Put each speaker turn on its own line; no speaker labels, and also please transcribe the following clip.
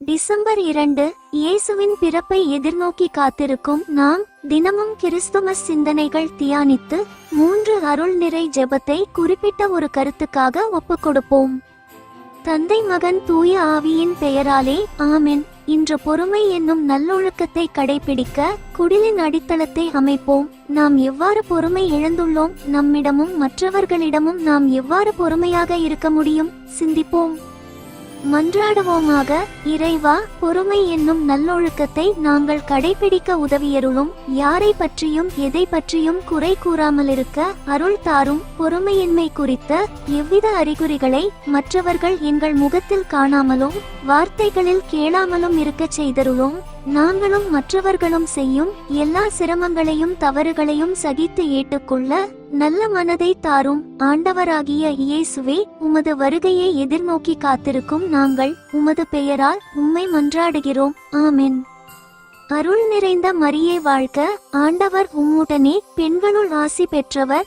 December இரண்டு இயேசுவின் பிறப்பை எதிர்நோக்கி காத்திருக்கும் நாம் தினமும் கிறிஸ்துமஸ் சிந்தனைகள் தியானித்து மூன்று அருள் நிறை ஜெபத்தை குறிப்பிட்ட ஒரு கருத்துக்காக ஒப்புக் கொடுப்போம் தந்தை மகன் தூய ஆவியின் பெயராலே ஆமென். இன்று பொறுமை என்னும் நல்லொழுக்கத்தை கடைபிடிக்க குடிலின் அடித்தளத்தை அமைப்போம். நாம் எவ்வாறு பொறுமை இழந்துள்ளோம்? நம்மிடமும் மற்றவர்களிடமும் நாம் எவ்வாறு பொறுமையாக இருக்க முடியும்? சிந்திப்போம். மன்றாடுவோமாக இறைவா பொறுமை என்னும் நல்லொழுக்கத்தை நாங்கள் கடைபிடிக்க உதவியருளும் யாரை பற்றியும் எதை பற்றியும் குறை கூறாமல் இருக்க அருள் தாரும் பொறுமையின்மை குறித்த எவ்வித அறிகுறிகளை மற்றவர்கள் எங்கள் முகத்தில் காணாமலும் வார்த்தைகளில் கேளாமலும் இருக்கச் செய்தருளும். நாங்களும் மற்றவர்களும் செய்யும் எல்லா சிரமங்களையும் தவறுகளையும் சகித்து ஏற்றுக்கொள்ள நல்ல மனதை தாரும் ஆண்டவராகிய இயேசுவே உமது வருகையை எதிர்நோக்கி காத்திருக்கும் நாங்கள் உமது பெயரால் உம்மை மன்றாடுகிறோம். ஆமென். அருள் நிறைந்த மரியே வாழ்க ஆண்டவர் உம்முடனே பெண்களுள் ஆசி பெற்றவர்